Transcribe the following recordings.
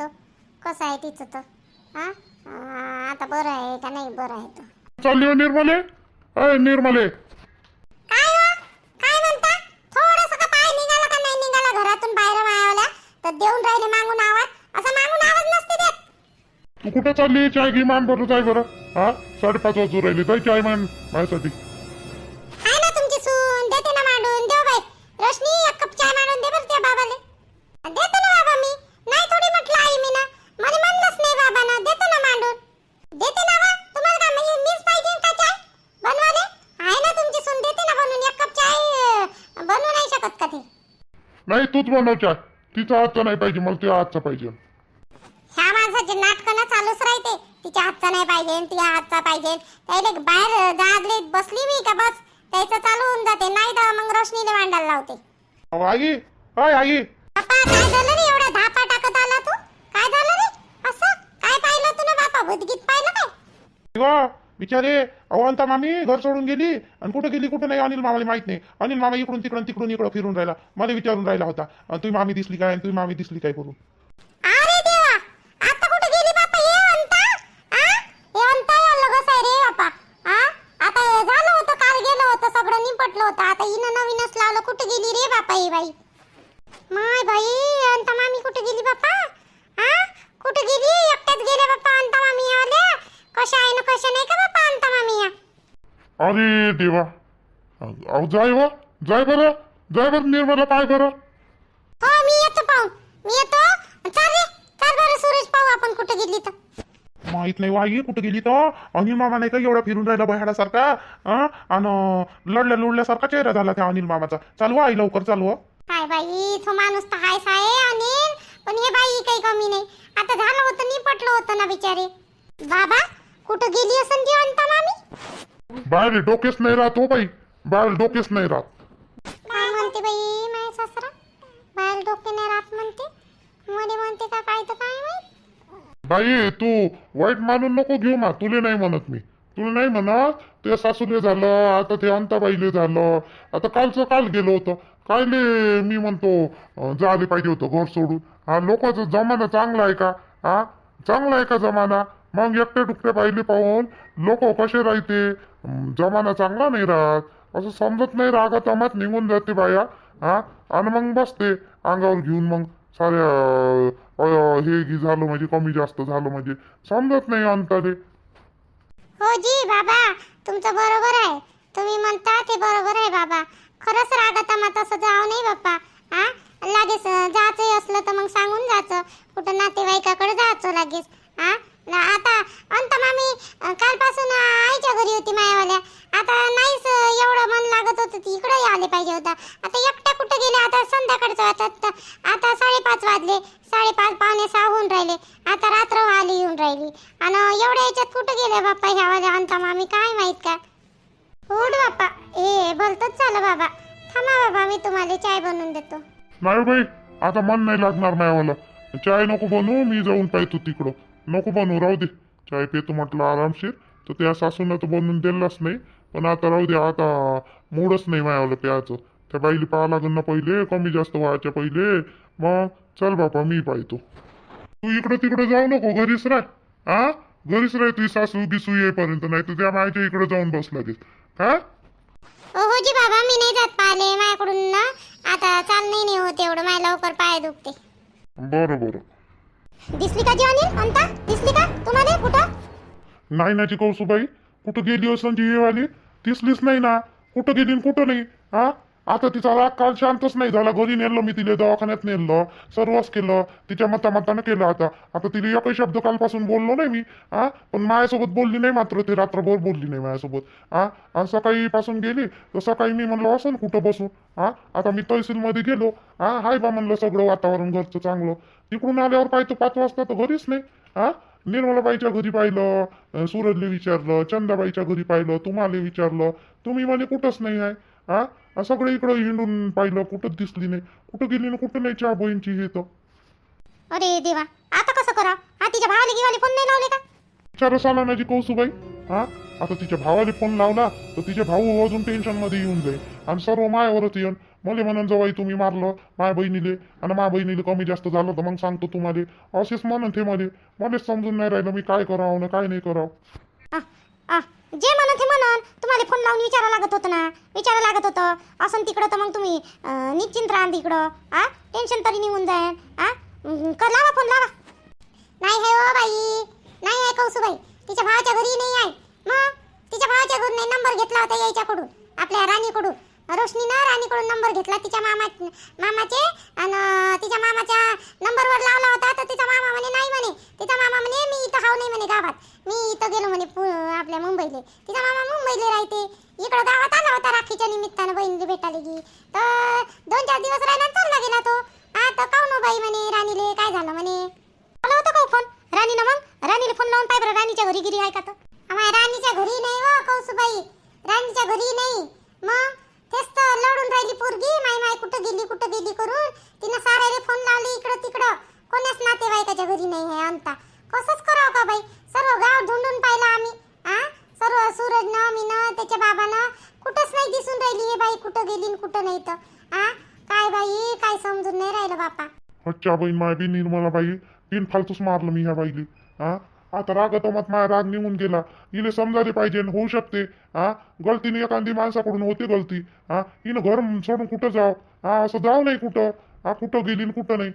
तो. कसं आहे तिचं तर? हा? आता बरं आहे का नाही? बरं आहे तो. चालली हो निर्मले? अय निर्मले. काय हो? काय म्हणता? थोडस का पाय निघाला का नाही निघाला घरातून बाहेर मायावल्या तर देऊन राहिले मागून आवाज. असं मागून आवाज नसते देत. तू कुठे चालली? चाय घे मान बरं जाय बरं हा? साडेपाच वाजू राहिले जाय चाय मान माझ्यासाठी. नाही तूच बनव चाय तिचा हातचा नाही पाहिजे मला तुझ्या हातचा पाहिजे. ह्या माणसाचे नाटकं चालूच राहते. तिच्या हातचा नाही पाहिजे तिच्या हातचा पाहिजे. त्याला बाहेर जागले बसली मी का बस? त्याचं चालू होऊन जाते. नाही तर मग रोशनीला मांडायला लावते. अहो, आई अय आई. बापा काय झालं रे? एवढा धापा टाकत आला तू? काय झालं रे? असं? काय पाहिलं तू ना बापा? भूतगीत पाहिलं काय? वा बिचारे अवंता मामी घर सोडून गेली. आणि कुठं गेली कुठं नाही अनिल मामाला माहीत नाही. अनिल मामा इकडून तिकडून तिकडून इकडं फिरून राहिला. मला विचारून राहिला होता तुम्ही मामी दिसली काय? तुम्ही मामी दिसली काय करून? अरे आता कुठे गेली बापा आलं आता झालं गेलं होतं होतं. आता नवीनच कुठे गेली रे बापा मामी कुठे गेली आ? कुठे गेली? मामी कशा आहे ना कशा नाही का बापा अंता मामी या. अरे देवा. अहो जाय वा जाय बरं. जाय बरं निर्मला पाय बरं. हो मी येतो पाहून. मी येतो. चाल रे. चाल बरं सुरेश पाहू आपण कुठे गेली तर. माहीत नाही वागी कुठे गेली तर. अनिल मामा नाही का एवढा फिरून राहिला बहाडासारखा हा आणि लढल्या लुडल्यासारखा चेहरा झाला त्या अनिल मामाचा. चालू आई लवकर चालू काय बाई तो माणूस तर हायच आहे अनिल. पण हे बाई काही कमी नाही. आता झालं होतं निपटलं होतं ना बिचारे. बाबा कुठं गेली असन ती अंता मामी बाहेर डोकेच नाही राहत हो बाई. बाहेर डोकेच नाही राहत. काय म्हणते बाई माय सासरा? बाहेर डोके नाही राहत म्हणते. मध्ये म्हणते का काय तर काय माहीत? बाई तू वाईट मानून नको घेऊ ना तुले नाही म्हणत मी. तुला नाही म्हणत ते सासूले झालं आता ते अंताबाईले झालं. आता कालचं काल गेलो होतं. कायले मी म्हणतो अं, जायला पाहिजे होतं घर सोडून. हा लोकांचा जमाना चांगला आहे का? हा? चांगला आहे का जमाना? मग एकटे दुखते पाहिले पाहून लोक कसे राहते? जमाना चांगला नाही राहत. असं समजत नाही रागा तमात निघून जाते बाया. हा? आणि मग बसते अंगावर घेऊन मग. साऱ्या हे गी झालं म्हणजे कमी जास्त झालं म्हणजे. समजत नाही अंतरे हो. जी बाबा तुमचं बरोबर आहे. तुम्ही म्हणता ते बरोबर आहे बाबा. खरंच रागात मग तसं जाऊ नाही बाप्पा. हा? लागेच जायचं असलं तर मग सांगून जायचं कुठं नातेवाईकाकडे जायचं लागेच. हा? ना आता अंत मामी कालपासून आईच्या घरी होती मायावाल्या. आता नाहीच एवढं मन लागत होतं ती इकडे आले पाहिजे होता. आता एकट्या कुठं गेले आता संध्याकाळचं आता आता- आता साडेपाच वाजले. साडेपाच पावणे सहा होऊन राहिले. आता रात्र आली येऊन राहिली. आणि एवढ्या याच्यात कुठं गेले बाप्पा ह्यावाल्या वाल्या? मामी काय माहीत का? उठ बाप्पा. ए बोलतच झालं बाबा. थांबा बाबा मी तुम्हाला चाय बनवून देतो. नाही बाई आता मन नाही लागणार मायावाला. चाय नको बनवू मी जाऊन पाहतो तिकडं. नको बनवू राहू दे. चाय पेतो म्हटलं आरामशीर. तर त्या सासूनं तर बनवून दिलाच नाही. पण आता राहू दे आता मूडच नाही मायावाला प्यायचं. त्या बाईला पाहा लागेल ना पहिले कमी जास्त व्हायच्या पहिले. मग चल बापा मी पाहतो. तू इकडं तिकडं जाऊ नको घरीच राह. हा घरीच राह तुझी सासू गिसू येईपर्यंत नाही तर त्या मायच्या इकडे जाऊन बस लागेल हा? हो हो जी बाबा मी नाही जात पाहिले माझ्याकडून ना. आता चालणंही नाही होत एवढं माझ्या लवकर पाय दुखते. बरं बरं. दिसली का जी अनिल अंता दिसली का? तुम्हाला कुठं? नाही ना ती कौसुबाई कुठं गेली असं ती वाली दिसलीच नाही ना. कुठं गेली न कुठं नाही? हा आता तिचा राग काल शांतच नाही झाला. घरी नेलो मी तिला दवाखान्यात नेलं सर्वच केलं तिच्या मता मतानं केलं आता. आता तिला एकही शब्द कालपासून बोललो नाही मी हा पण माझ्यासोबत बोलली नाही मात्र ती रात्रभर बोलली नाही माझ्यासोबत हा आणि सकाळी पासून गेली तर सकाळी मी म्हणलं असं कुठं बसून हा आता मी तहसीलमध्ये गेलो हा हाय बा म्हणलं सगळं वातावरण घरचं चांगलं. तिकडून आल्यावर पाहिजे पाच वाजता तर घरीच नाही हा निर्मलाबाईच्या घरी पाहिलं सूरजले विचारलं चंदाबाईच्या घरी पाहिलं तुम्हाला विचारलं तुम्ही म्हणे कुठंच नाही आहे हा सगळं इकडं हिंडून पाहिलं कुठंच दिसली नाही कुठं गेली ना कुठं नाही चहा बहीणची हे तर. अरे देवा आता कसं करा हा तिच्या भावाला गिवाले फोन नाही लावले का? विचारच आला ना जी कौसुबाई. हा आता तिच्या भावाला फोन लावला तर तिचे भाऊ अजून टेन्शनमध्ये येऊन जाईल. आणि सर्व मायावरच येऊन मला म्हणून जवाई तुम्ही मारलं माझ्या बहिणीले आणि माझ्या बहिणीले कमी जास्त झालं तर मग सांगतो तुम्हाला. असेच म्हणून ते मध्ये मलाच समजून नाही राहिलं मी काय करावं ना काय नाही करावं. जे म्हणत ते म्हणन तुम्हाला फोन लावून विचारा लागत होतं ना. विचारा लागत होतं. असं तिकडं तर मग तुम्ही निश्चिंत राहा तिकडं. आ? टेन्शन तरी निघून जाईल आ? कर लावा फोन लावा. नाही आहे हो बाई. नाही आहे कौसुबाई. तिच्या भावाच्या घरी नाही आहे. मग? तिच्या भावाच्या घरी नाही नंबर घेतला होता याच्याकडून आपल्या राणीकडून. रोशनीनं राणीकडून नंबर घेतला. तिच्या मामा मामाचे आणि तिच्या मामाच्या नंबरवर लावला होता. तर तिचा मामा म्हणे नाही म्हणे. तिचा मामा म्हणे मी इथं हाव नाही म्हणे गावात. मी इथं गेलो म्हणे आपल्या मुंबईले. तिचा मामा मुंबईले राहते. इकडं गावात आला होता राखीच्या निमित्तानं बहिणीला भेटायला गी तर दोन चार दिवस राहिला चालला गेला तो. आता काऊन हो बाई म्हणे राणीले? काय झालं म्हणे? आला होता का फोन राणीनं मग? राणीला फोन लावून पाय बरं राणीच्या घरी गिरी आहे का तर? राणीच्या घरी नाही हो कौसुबाई. राणीच्या घरी नाही. मग? तेच तर लढून राहिली पोरगी. माय माय कुठं गेली कुठं गेली करून? तिनं साऱ्याले फोन लावले इकडं तिकडं. कोणाच नातेवाईकाच्या घरी नाही आहे अंता कसंच करावं का बाई? सर्व गाव ढूंढून पाहिलं आम्ही. आ? सर्व सूरजनं मीनं त्याच्या बाबानं. कुठंच नाही दिसून राहिली हे बाई कुठं गेली कुठं नाही तर. आ? काय बाई? काय समजून नाही राहिलं बापा. अच्छा बाई माय बी निर्मला बाई. तीन फालतूच मारलं मी ह्या बाईली. हा आता रागात मत माझा राग निघून गेला. हिने समजायला पाहिजे होऊ शकते. हा? गलतीने एखादी माणसाकडून होते गलती. हा? हिनं घर सोडून कुठं जाव? हा? असं जाऊ नाही कुठं. हा? कुठं गेली आणि कुठं नाही.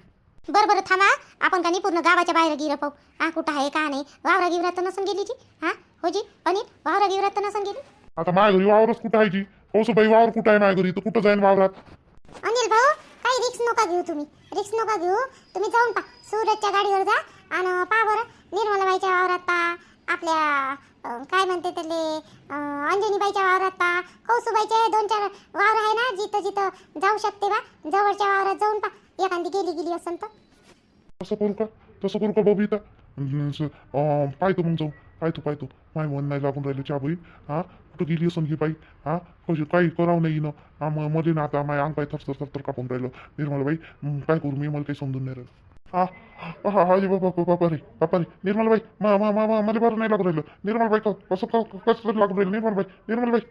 बरं बरं थांबा. आपण का नाही पूर्ण गावाच्या बाहेर गिरं पाहू? हा? कुठं आहे का नाही? वावरा गिवरात तर नसून गेली जी हा? हो जी? अनिल वावरा गिवरात तर नसून गेली. आता माझ्या घरी वावरच कुठं आहे जी? हो बाई वावर कुठं आहे माझ्या घरी? तर कुठं जाईन वावरात? अनिल भाऊ काही रिक्स नका घेऊ तुम्ही. रिक्स नका घेऊ. तुम्ही जाऊन पा सूरजच्या गाडीवर जा. आणि पा बरं निर्मलाबाईच्या वावरात पा आपल्या अं, काय म्हणते त्याले अं, अंजनीबाईच्या वावरात पा कौसुबाईचे दोन चार वावर आहे ना जिथं जिथं जाऊ शकते बा. जवळच्या वावरात जाऊन पा एखादी गेली गेली असन तर. तसं करू का? तसं करू का बबिता अं, स- अं, पाहतो मग जाऊ पाहतो पाहतो. माय मन नाही लागून राहिलं च्या बहीण हा? कुठं गेली असं ही बाई? हा? कशी काही करावं नाही ना हा मध्ये ना आता माझ्या अंग पाय थरथर थरथर कापून राहिलं. निर्मला बाई मग काय करू मी? मला काही समजून नाही राहिलं. हा हा अरे बाबा बाबा रे बापा रे. निर्मलबाई मा मला बरं नाही लागून राहिलं. निर्मला कसं कसं तरी राहिलं? निर्मला बाई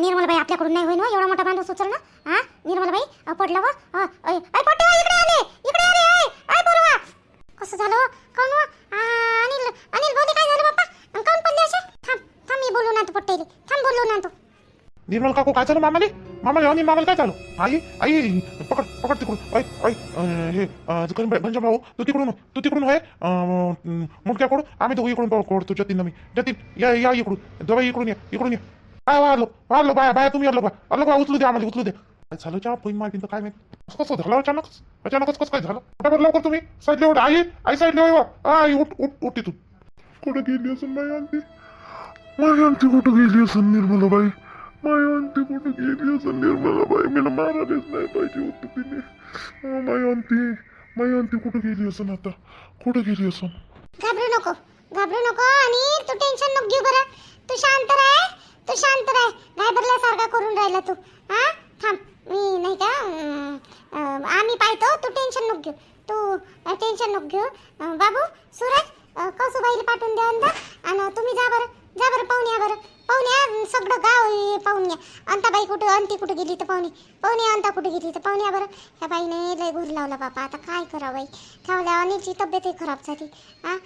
निर्मलबाई आपल्याकडून नाही होईल एवढा मोठा बांधव उचलणं. हा निर्मलबाई अ, पडलं व अ, अय, अय, पोट्टे हो, इकडे आले इकडे आले अय, अय, पोरवा. कसं झालं हो? काहून हो? आ, अनिल अनिल भाऊले काय झालं बाप्पा अन काहून पडले असे थांब थांब मी बोलू ना तू पोट्टेले थांब बोलू ना तू मामल काकू काय झालं मामाले? मामाले आणि मामाला काय झालं आई आई पकड पकड तिकडून. ऐ आई हे घनश्याम भाऊ? तू तिकडून तू तिकडून होय? अं, कोड आम्ही दोघं इकडून पकडतो जतीन मी जतीन या या इकडून. दोघं इकडून या इकडून या. काय हो वाढलो वाढलो हो बाया बाया तुम्ही आलो बा आलो बा उचलू द्या आम्हाला उचलू द्या काय झालं चहा? पैन माहिती काय माहिती? कसं झालं अचानकच? अचानकच कसं काय झालं? फटाफट लवकर तुम्ही. साईडले उठ आई आई साईडले होय आई उठ उठ उठ तिथून. कुठं गेली असून बाई आंटी? माझी आंटी कुठं गेली असं निर्मलाबाई? माय अंती कुठं गेली असं निर्मलाबाई मला मारायलाच नाही पाहिजे होतं तिने. अं, माय आणती माय कुठं गेली असं आता? कुठं गेली असं घाबरू नको घाबरू नको आणि तू टेन्शन नको घेऊ बरं. तू शांत राह तू शांत राह. घाबरल्यासारखा करून राहिला तू. हा थांब. मी नाही का आम्ही पाहतो तू टेन्शन नको घेऊ. तू टेन्शन नको घेऊ. बाबू सूरज कसं कौसुबाईला पाठवून द्या अंदर. आणि तुम्ही जा बरं. जा बरं पाहुण्या बरं. पाहून सगळं गाव हे पाहून अंताबाई कुठं अंती कुठं गेली तर पाहुणे. पाहुणे अंता कुठं गेली तर पाहुणे बरं. ह्या बाईने लय घुर लावला बापा. आता काय करावं बाई? ठेवल्या अनिलची तब्येतही खराब झाली. हां?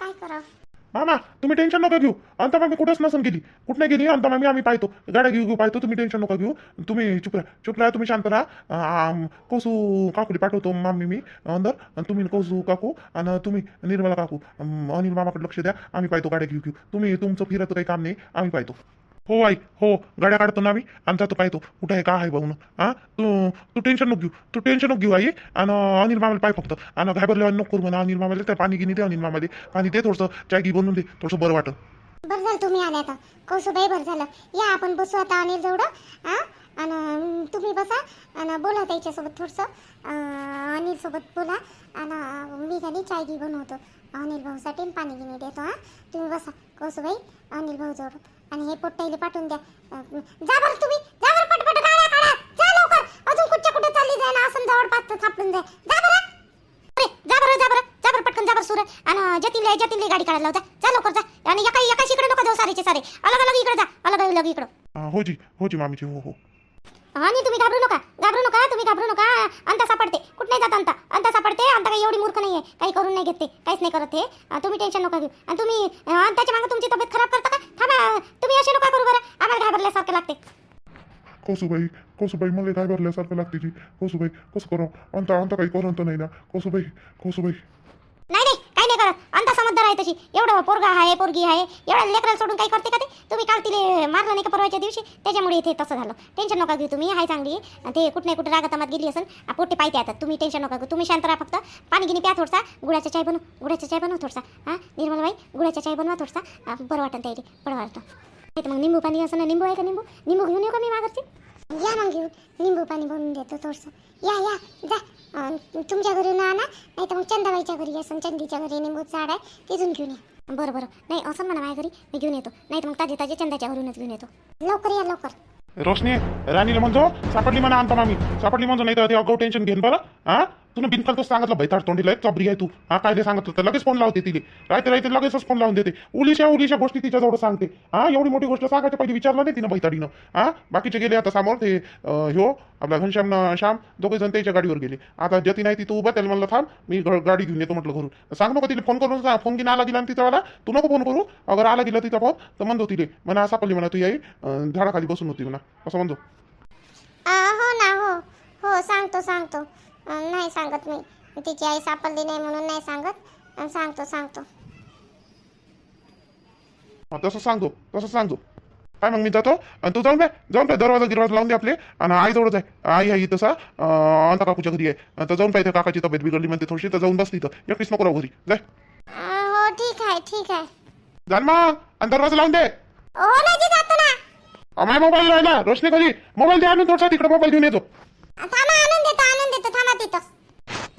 काय करावं? हा ना तुम्ही टेन्शन नका घेऊ. अंता मामी कुठंच नसून गेली. कुठं गेली? अंता मामी आम्ही पाहतो. गाड्या घेऊ घेऊ पाहतो. तुम्ही टेन्शन नका घेऊ. तुम्ही चुप राहा चुप राहा तुम्ही शांत राहा. कोसू काकुली पाठवतो मामी मी अंदर. तुम्ही कोसू काकू आणि तुम्ही निर्मला काकू. अनिल मामाकडे लक्ष द्या. आम्ही पाहतो गाड्या घेऊ घेऊ. तुम्ही तुमचं फिरत काही काम नाही. आम्ही पाहतो. हो आई हो गाड्या काढतो ना आम्ही. आणि जातो पाहतो कुठं आहे का आहे बघून हा तू तू टेन्शन नको घेऊ. तू टेन्शन नको घेऊ आई. आणि अनिल मामाला पाय फक्त. आणि घाबरल्या नको करू म्हणा. अनिल मामाला त्या पाणी गिनी दे अनिल मामाले पाणी दे थोडंसं. चाय घी बनवून दे. थोडंसं बरं वाटत बरं झालं तुम्ही आल्या आता. कौसुबाई बरं झालं. या आपण बसू आता अनिल जवळ. हा आणि तुम्ही बसा. आणि बोला त्याच्यासोबत थोडंसं. अनिल सोबत बोला. आणि मी खाली चाय घी बनवतो. अनिल भाऊसाठी पाणी गिनी देतो हा. तुम्ही बसा. कौसुबाई अनिल भाऊ जवळ. आणि हे पोट्टाईले पाठवून द्या. जा बरं तुम्ही. जा बरं पटपट गाड्या काढा. जा लवकर. अजून कुठच्या कुठे चालली जाय ना असं जवळपास सापडून जाय जा बरं. अरे पटकन जा बरं सुर आणि जतीनले जतीनले गाडी काढायला लाव. जा जा लवकर जा. आणि एका एका इकडे नको जाऊ सारेचे सारे. अलग अलग इकडे जा. अलग अलग इकडं. हो जी हो जी मामीजी हो हो. आणि तुम्ही घाबरू नका घाबरू नका तुम्ही घाबरू नका. अंता सापडते. कुठं नाही जात अंता. अंता सापडते अंता काही एवढी मूर्ख नाहीये. काही करून नाही घेत काहीच नाही करत अं, तुम्ही टेन्शन नका घेऊ. आणि तुम्ही अंताच्या मागे तुमची तब्येत खराब करता का? थांबा तुम्ही असे नका करू बरं. आम्हाला घाबरल्यासारखं लागते. कौसुबाई कौसुबाई मला काय भरल्यासारखं लागते जी. कौसुबाई कसं करू? अंता अंता काही करून तर नाही ना? कौसुबाई कौसुबाई. नाही नाही काही नाही करत. घंटा समजदार आहे तशी. एवढं पोरगा आहे पोरगी आहे. एवढं लेकराला सोडून काही करते का ते? तुम्ही काल तिले मारलं नाही का परवाच्या दिवशी? त्याच्यामुळे इथे तसं झालं. टेन्शन नका घेऊ तुम्ही आहे चांगली. ते कुठे नाही कुठे रागातामात गेली असेल पोटे पाहिजे आता. तुम्ही टेन्शन नका घेऊ. तुम्ही शांत राहा फक्त. पाणी गिनी प्या थोडसा. गुळाचा चाय बनव. गुळाचा चाय बनव थोडसा. हां? निर्मलबाई गुळाचा चाय बनवा थोडसा. बरं वाटतं त्याला बरं वाटतं नाही मग निंबू पाणी असं ना निंबू आहे का निंबू? निंबू घेऊन येऊ का मी मागरची या मग घेऊन. निंबू पाणी बनवून देतो थोडंसं. या या. जा. तुमच्या घरी आणा नाही तर मग चंदाबाईच्या घरी असं चंदीच्या घरी निंबू झाड आहे तिथून घेऊन या. बरं बरं. नाही असं म्हणा माझ्या घरी मी घेऊन येतो. नाही तर मग ताजे ताजे चंदाच्या घरूनच घेऊन येतो. लवकर या लवकर. रोशनी राणीला म्हणतो सापडली म्हणा आणतो मामी सापडली म्हणतो नाही तर ते अगाऊ टेन्शन घेईन बरं? हा? तुला बिनकाल सांगितलं बैताड तोंडीला एक चबरी आहे तू. हा काय ते सांगत होतं लगेच फोन लावते तिने राहते राहते लगेचच फोन लावून देते. उलीशा उलीशा गोष्टी तिच्याजवळ सांगते. हा एवढी मोठी गोष्ट सांगायच्या पहिले विचारलं नाही तिनं बैताडीनं हा बाकीचे गेले आता समोर ते ह्यो आपला घनश्याम श्याम दोघे जण त्याच्या गाडीवर गेले. आता जती नाही ती तू उभा त्याला म्हणलं थांब मी गाडी घेऊन येतो म्हटलं घरून. सांग नको तिला फोन करून सांग. फोन घेऊन आला गेला तिचा आला तू नको फोन करू. अगर आला गेला तिचा फोन तर म्हणतो तिले. म्हणा सापडली म्हणा तू याई. झाडाखाली बसून होती म्हणा. असं म्हणतो. हो ना हो. हो सांगतो सांगतो. नाही सांगत मी. तिची आई सापडली नाही म्हणून नाही सांगत. सांगतो सांगतो. तसं सांगतो तसं सांगतो. काय मग मी जातो? आणि तू जाऊन दे जाऊन पाय दरवाजा गिरवाजा लावून दे आपले. आणि आई जवळच आहे. आई आहे तसा अंता काकूच्या घरी आहे. तर जाऊन पाहिजे काकाची तब्येत बिघडली म्हणते थोडीशी तर जाऊन बस तिथं. एकटीच नको राहू घरी. जाय. हो ठीक आहे ठीक आहे. जाण मग. आणि दरवाजा लावून दे. हो ना जी जातो ना. माझा मोबाईल राहिला रोशनी घरी. मोबाईल द्या आणून थोडसा तिकडे मोबाईल घेऊन येतो. थांबा आणून देतो आणून देतो थांबा तिथं.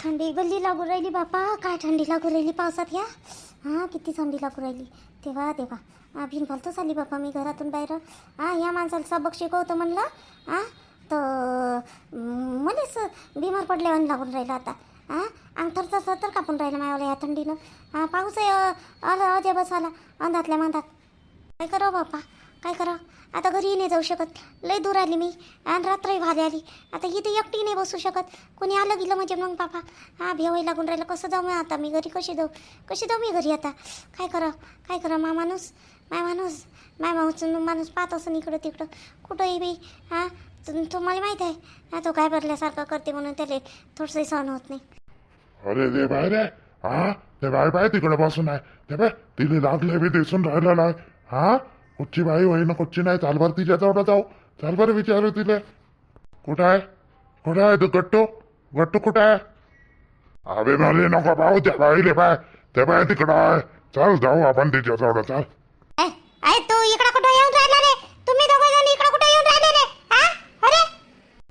थंडी गल्ली लागू राहिली बापा. काय थंडी लागू राहिली पावसात या? हा किती थंडी लागू राहिली. तेव्हा तेव्हा बिन भिन फालतूच आली बापा मी घरातून बाहेर. हा या माणसाला सबक शिकवतो म्हणलं. हा तर अं, मलाच बिमार पडल्यावर लागून राहिलं आता. हा अंग तर तर कापून राहिलं मायाला या थंडीनं. हा पाऊस आला बस आला. अंधातल्या मांधात. काय करावं बापा? काय करा? आता घरी नाही जाऊ शकत. लय दूर आली मी. आणि रात्रही भारी आली. आता इथे एकटी नाही बसू शकत. कोणी आलं गेलं म्हणजे मग बापा हा भेवाई लागून राहिलं. कसं जाऊ मी आता? मी घरी कशी जाऊ? कशी जाऊ मी घरी आता? काय करा? काय करा? मा माणूस माय माणूस माय माणूस माणूस पाहत असं इकडं तिकडं. कुठंही बाई हा? तु- तुम्हाला माहीत आहे. हा तो काय भरल्यासारखं करते म्हणून त्याला थोडंसंही सहन होत नाही. अरे रे बाय रे हा? ते बाय बाय तिकडे बसून आहे. ते बाय तिने लागले बी दिसून राहिला आहे हा? कुठची बाई होई ना कुठची नाही चाल बरं तिच्या जवळ जाऊ. चाल बरं विचारू तिले. कुठं आहे? कुठं आहे तू गट्टू? गट्टू कुठं आहे? अबे मला नको पाहू त्या बाईले बाय. ते बाय तिकडं आहे. चल जाऊ आपण तिच्या जवळ चाल. अरे तू इकडं कुठं येऊन राहिला रे? तुम्ही दोघं जण इकडं कुठं येऊन राहिले रे? हा? अरे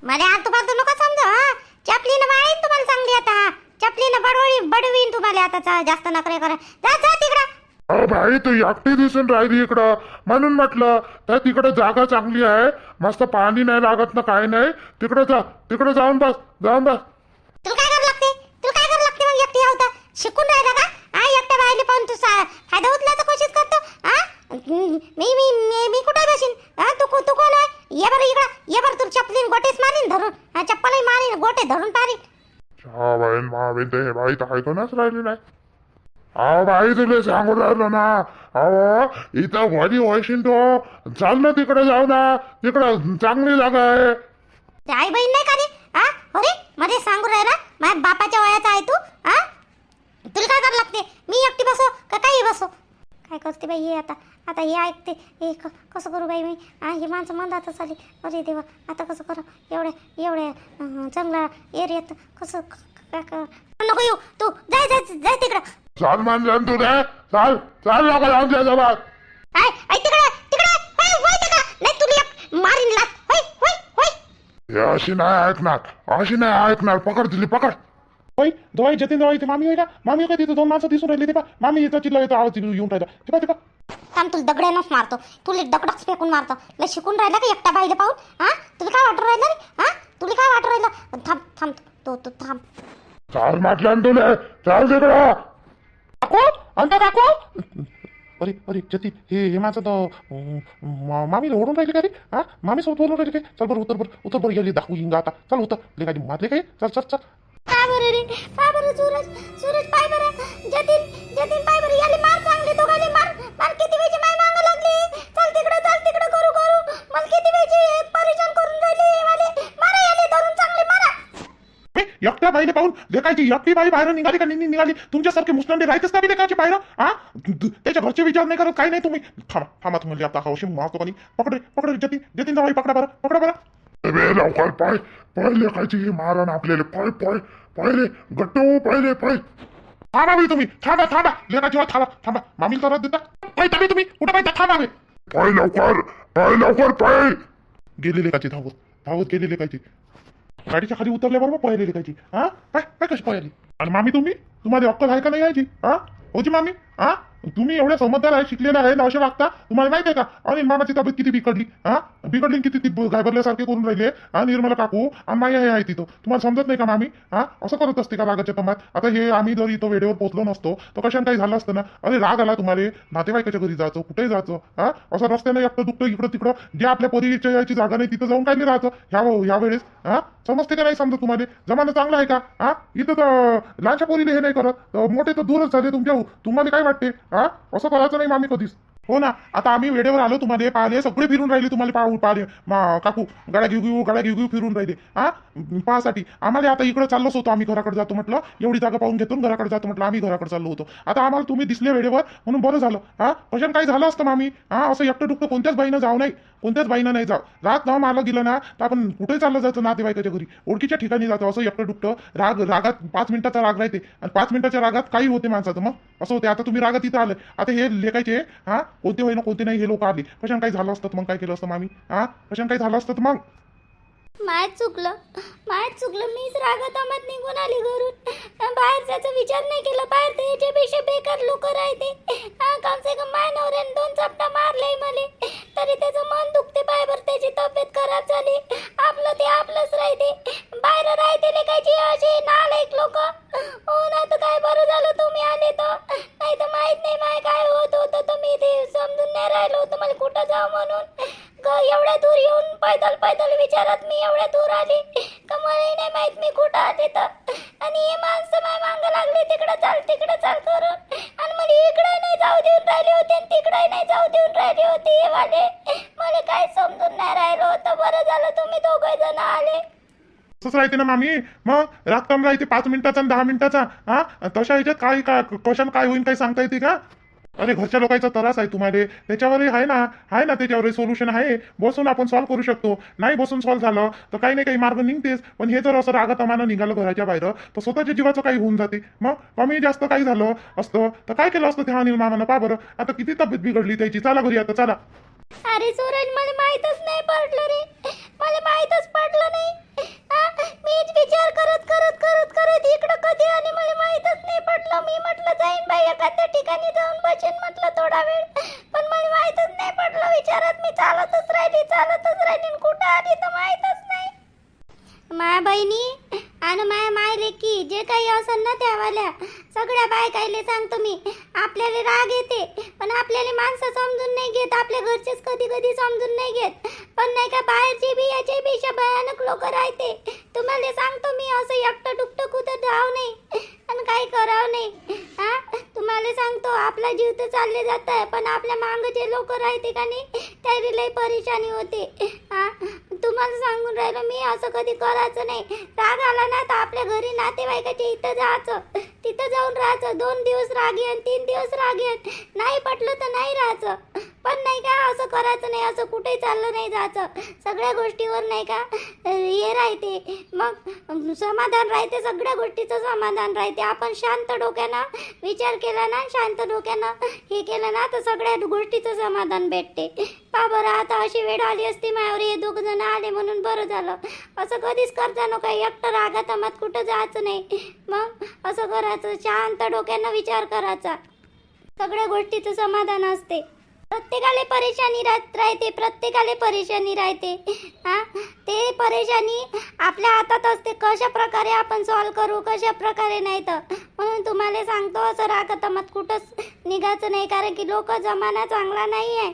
मला आतू बाजू नको समजा हा? चपलीनं माळीन तुम्हाला चांगली आता चपलीनं बडवळी बडवीन तुम्हाला आता जास्त नखरे करा. भाई तू एकटी दिसून राहिली इकडं. म्हणून म्हटलं त्या तिकडं जागा चांगली आहे. मस्त पाणी नाही लागत ना काय नाही. तिकडं जा तिकडं जाऊन बस जाऊन बस. तुला काय लागते? तुला काय लागते मग एकटी शिकून राहिला का? हा एकट्या पाहून तू सा- फायदा उचलायचा कोशिश करतो? हा मी मी मी मी कुठे बसीन हा तू को- तू कोण आहे? ये बरं इकडं. ये बरं तू चपलीन गोटेच मारीन धरून. हा चप्पलही मारीन गोटे धरून पारीन. हा बाई महावीर ते बाई तर ऐकूनच राहिली नाही. अहो बाई तुला सांगून राहिलो ना अहो इथं घरी होशील तो चाल ना तिकडे जाऊ ना तिकडं चांगली जागा आहे ते आई बहीण नाही का रे आ अरे मध्ये सांगू राहिला माझ्या बापाच्या वयाचा आहे तू आ तुला काय करावं लागते मी एकटी बसो का काही बसो काय करते बाई हे आता आता हे ऐकते हे क- कसं करू बाई मी हे माणसं मंदातच आली अरे देवा आता कसं करू एवढ्या एवढ्या अं, एरियात कसं क- क- काय कर नको येऊ तू जाय जाय जाय तिकडं चाल मान जाण तू रे चाल चाल लोक त्या जवळ. आय आय तिकडं तिकडं. होय होय तिकडं नाही तुला एक मारीन लात. होय होय होय. हे अशी नाही ऐकणार अशी नाही ऐकणार. पकड दिली पकड. होय दोय जतीन दोय ते मामी होय का? मामी होय का तिथं? दोन माणसं दिसून राहिली ते पा. मामी येतं चिल्ला येतं आवाज येऊन राहिला. ते पा ते पा. थांब तुला दगड्यानंच मारतो. तुला दगडच फेकून मारतो. लय शिकून राहिला का एकटा बाईला पाहून? हा? तुला काय वाटू राहिलं रे? हा? तुला काय वाटू राहिलं? थांब थांब. तो तू थांब. चाल म्हटलं ना तुले. चाल तिकडं. काकू? अंता काकू? अरे अरे जती हे हे माझं तर अं, मा- मामीला ओढून राहिले का रे? हा? मामी सोबत बोलून राहिले काय चल बरं उतर बरं उतर बरं गेली दाखवू इंगा आता. चल उतर. ले गाडी मारले काय चल चल चल. का बरं रे का बरं सूरज सूरज पाय बरं. जतीन जतीन पाय बरं. याले मार चांगले दोघाले मार मार किती वेळची माय मागं लागली? चल तिकडं चल तिकडं करू करू. मला किती वेळची परेशान करून राहिली हे वाले मारा याले धरून चांगले मारा ए, एकट्या बाईने पाहून लेखायची एकटी बाई बाहेर निघाली का निघ- निघाली? तुमच्यासारखे मुस्लंडे राहतेच का लेखाचे बाहेर? हा त्याच्या घरचे विचार नाही करत काही नाही तुम्ही. थांबा थांबा तुम्ही आता हौशी मारतो का पकड पकड रे, जतीन जतीन जाऊ पकडा बरं पकडा बरं. लवकर पाय पाय लेखायची ही मारण आपल्याला. पाय पाय पाय रे गट्टू पाय रे पाय. थांबा बे तुम्ही थांबा थांबा. लेखाची थांबा थांबा. मामील करत देता. पाहिजे बे तुम्ही कुठं पाहिजे थांबा बे पाय लवकर पाय लवकर पाय. गेली लेखाची धावत धावत गेली लेखाची गाडीच्या खाली उतरल्याबरोबर पळाली कायची हा? काय? काय कशी पळाली? आणि मामी तुम्ही? तुम्हाला अक्कल आहे का नाही यायची? हा? होची मामी? हा? तुम्ही एवढ्या समजदार आहे शिकलेले आहे ना असे वागता तुम्हाला माहिती आहे का? आणि मामाची तब्येत किती बिघडली हा? बिघडली किती ती घाबरल्यासारखे करून राहिले हा निर्मला काकू? आणि माया हे आहे तिथं. तुम्हाला समजत नाही का मामी? हा? असं करत असते का रागाच्या तमात आता हे आम्ही जर इथं वेळेवर पोहोचलो नसतो तर कशाने काही झालं असतं ना? अरे राग आला तुम्हाला. नातेवाईकाच्या घरी जायचं कुठेही जायचं हा? असं रस्त्याने एकटं दुखतं इकडं तिकडं जे आपल्या पोरीच्या जागा नाही तिथं जाऊन काय नाही राहायचं. ह्या ह्या वेळेस हा? समजते का नाही समजत तुम्हाला? जमाना चांगला आहे का? हा? इथं तर लहानशा पोरीने हे नाही करत. मोठे तर दूरच झाले तुमच्या तुम्हाला काय वाटते? हा? असं करायचं नाही मामी कधीच. हो ना आता आम्ही वेळेवर आलो तुम्हाला पाहिले सगळे फिरून राहिले तुम्हाला पाहू पाहिले काकू गाड्या घेऊ घेऊ गाड्या घेऊ घेऊ फिरून राहिले. हा? पाहासाठी. आम्हाला आता इकडे चाललोच होतो आम्ही घराकडे जातो म्हटलं एवढी जागा पाहून घेतो घराकडे जातो म्हटलं आम्ही घराकडे चाललो होतो. आता आम्हाला तुम्ही दिसले वेळेवर म्हणून बरं झालं. हा? कशाने काही झालं असतं मामी? हा? असं एकटं डुकटं कोणत्याच बाईनं जाऊ नाही. कोणत्याच बाईनं नाही जाऊ. राग नाव मारलं गेलं ना तर आपण कुठे चाललं जायचं नातेवाईकाच्या घरी? ओळखीच्या ठिकाणी जातो असं एकटं डुकटं राग रागात पाच मिनिटाचा राग राहते. आणि पाच मिनिटाच्या रागात काही होते माणसाचं मग? असं होते. आता तुम्ही रागात इथं आले. आता हे लेखायचे हा कोणते होईना कोणते नाही हे लोक आले. कशाने काही झालं असतं मग काय केलं असतं मामी? हा? कशाने काही झालं असतं मग? माय चुकलं. माय चुकलं मीच रागातामात निघून आली घरून. बाहेर जायचा विचार नाही केला. बाहेर ते याच्यापेक्षा बेकार लोक राहते. हा कम से कम माय नवऱ्याने दोन चपटा मारले मले. तरी त्याचं मन दुखते. बाहेर त्याची तब्येत खराब झाली. आपलं ते आपलंच राहते. बाहेर राहते लेखायची असे नालायक लोक. हो ना तर काय बरं झालं तुम्ही आले तर? नाही तर माहीत नाही माय काय होत होतं. तर मी ते समजून नाही राहिलो होतं. मला कुठं जाऊ म्हणून? एवढ्या दूर येऊन पैदल पैदल विचारत मी एवढ्या दूर आले? का मला नाही माहीत मी कुठं आले तर आणि हे माणसं माय मांग लागले तिकडं चाल तिकडं चाल करून. आणि मला इकडे नाही जाऊ देऊन राहिले होते आणि तिकडे नाही जाऊ देऊन राहिले होते हे वाले. मला काय समजून नाही राहिलं होतं. बरं झालं तुम्ही दोघे जण आले. तसंच राहते ना मामी. मग रागकाम राहते पाच मिनिटाचा आणि दहा मिनिटाचा. हा? तशा ह्याच्यात काय काय कशाने काय होईल काही सांगता येते का? अरे घरच्या लोकांचा त्रास आहे तुम्हाला. त्याच्यावरही आहे ना आहे ना त्याच्यावर सोल्युशन आहे. बसून आपण सॉल्व्ह करू शकतो. नाही बसून सॉल्व्ह झालं तर काही नाही काही मार्ग निघतेच. पण हे जर असं रागतमानं निघालं घराच्या बाहेर तर स्वतःच्या जीवाचं काही होऊन जाते. मग कमी जास्त काही झालं असतं तर काय केलं असतं त्या अनिल मामानं? पा बरं. आता किती तब्येत बिघडली त्याची. चला घरी आता चला. अरे सूरज मला माहीतच नाही पडलं रे. मला माहीतच पडलं नाही. मीच विचार करत करत करत करत इकडं कधी आणि मला माहीतच नाही पडलं. मी म्हटलं जाईन बाई एखाद्या ठिकाणी जाऊन बसेन म्हटलं थोडा वेळ. पण मला माहीतच नाही पडलं. विचारात मी चालतच राहिली चालतच राहिली आणि कुठं आली तर माहीतच नाही. माया बहिणी आणि माया माय लेकी जे काही असेल ना त्यावाल्या सगळ्या बायकायले सांगतो मी. आपल्याला राग येते पण आपल्याला माणसं समजून नाही घेत. आपल्या घरचेच कधी कधी समजून नाही घेत. पण नाही का बाहेरचे बी याचे बी भयानक लोक राहते. तुम्हाला सांगतो मी असं एकटं टुकटं कुठं जाव नाही आणि काही करावं नाही हा? तुम्हाला सांगतो आपला जीव तर चालले जात आहे पण आपल्या मागं जे लोक राहते का नाही त्यारी लई परेशानी होते. हा? तुम्हाला सांगून राहिलो मी असं कधी करायचं नाही. राग आला ना तर आपल्या घरी नातेवाईकाच्या इथं जायचं. तिथं जाऊन राहायचं. दोन दिवस राग तीन दिवस राग नाही पटलं तर नाही राहायचं. पण नाही का असं करायचं नाही असं कुठे चाललं नाही जायचं. सगळ्या गोष्टीवर नाही का हे राहते. मग समाधान राहते सगळ्या गोष्टीचं समाधान राहते. आपण शांत डोक्यानं विचार केला ना शांत डोक्यानं हे केलं ना तर सगळ्या गोष्टीचं समाधान भेटते. पा बरं आता अशी वेळ आली असती माझ्यावर हे दोघ जण आले म्हणून बरं झालं. असं कधीच करता नका एकटं रागात कुठं जायचं नाही. मग असं करायचं शांत डोक्यानं विचार करायचा. सगळ्या गोष्टीचं समाधान असते. प्रत्येकाला परेशानी राहत राहते प्रत्येकाला परेशानी राहते. हा? ते परेशानी आपल्या हातात असते. कशा प्रकारे आपण सॉल्व करू कशा प्रकारे नाही तर? म्हणून तुम्हाला सांगतो असं रागतमत कुठंच निघायचं नाही. कारण की लोक जमाना चांगला नाही आहे